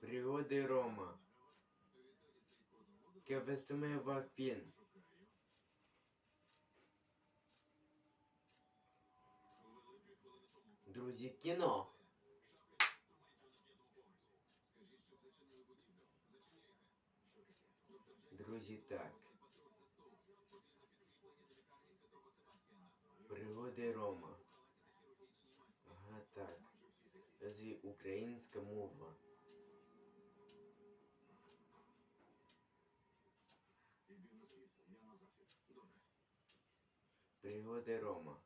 Пригоди Рома. Кевестиме Вафін. Друзі, кіно. Друзі, так. Пригоди Рома. Ага, так. Друзі, українська мова. Пригоди Рома.